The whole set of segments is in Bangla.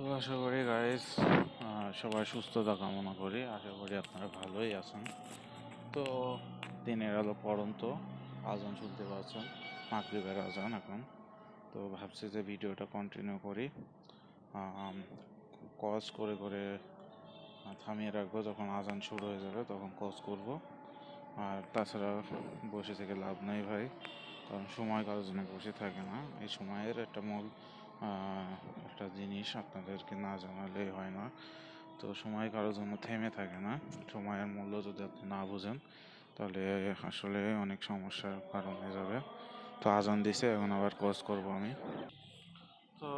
তো আশা করি গাইজ সবাই সুস্থতা কামনা করি। আশা করি আপনারা ভালোই আছেন। তো দিনের আলো পড়ন্ত, আজান শুনতে পাচ্ছেন, মাগরিবের আজান এখন। তো ভাবছি যে ভিডিওটা কন্টিনিউ করি। কজ করে করে থামিয়ে রাখব, যখন আজান শুরু হয়ে যাবে তখন কজ করব। আর তাছাড়া বসে থেকে লাভ নেই ভাই, কারণ সময় কারোর জন্য বসে থাকে না। এই সময়ের একটা মূল একটা জিনিস আপনাদেরকে না জানালে হয় না। তো সময় কারোর জন্য থেমে থাকে না। সময়ের মূল্য যদি আপনি না বুঝেন, তাহলে আসলে অনেক সমস্যার কারণ হয়ে যাবে। তো আজান দিছে, এখন আবার কজ করব আমি। তো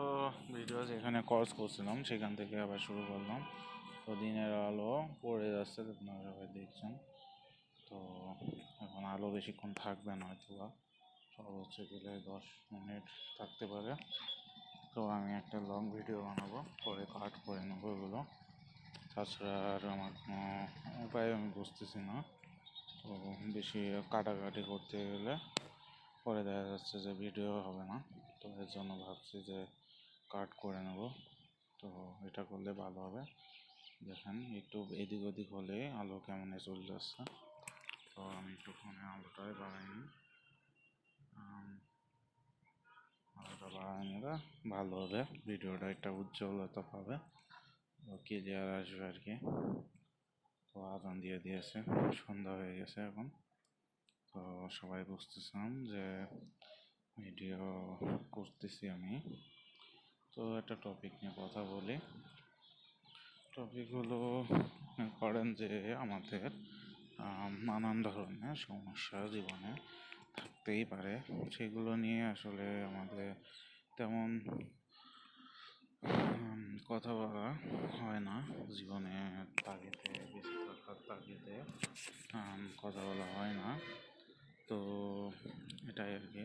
ভিডিও যেখানে কজ করছিলাম, সেখান থেকে আবার শুরু করলাম। তো দিনের আলো পড়ে যাচ্ছে, আপনারা সবাই দেখছেন। তো এখন আলো বেশিক্ষণ থাকবে না হয়তো বা সর্বোচ্চ গেলে দশ মিনিট থাকতে পারে। তো আমি একটা লং ভিডিও বানাবো, পরে কাট করে নেব এগুলো। তাছাড়া আর আমার কোনো উপায় আমি বুঝতেছি না। তো বেশি কাটাকাটি করতে গেলে পরে দেখা যাচ্ছে যে ভিডিও হবে না। তো এর জন্য ভাবছি যে কাট করে নেব। তো এটা করলে ভালো হবে। দেখেন, একটু এদিক ওদিক হলে আলো কেমন চলে যাচ্ছে তো আমি একটু ফোনে আলোটাই বাড়াই নিই আম, আলোটা বাড়াই নিলে ভালো হবে ভিডিওটা একটা উজ্জ্বলতা পাবে। ক্লিয়ার আসবে আর কি। তো আদান দিয়ে দিয়েছে সন্ধ্যা হয়ে গেছে এখন। তো সবাই বুঝতেছিলাম যে ভিডিও করতেছি আমি। তো একটা টপিক নিয়ে কথা বলি। টপিক হলো করেন যে আমাদের নানান ধরনের সমস্যা জীবনে থাকতেই পারে। সেগুলো নিয়ে আসলে আমাদের তেমন কথা বলা হয় না জীবনে তাগিদে, বেশি থাকার তাগিদে কথা বলা হয় না। তো এটাই আর কি।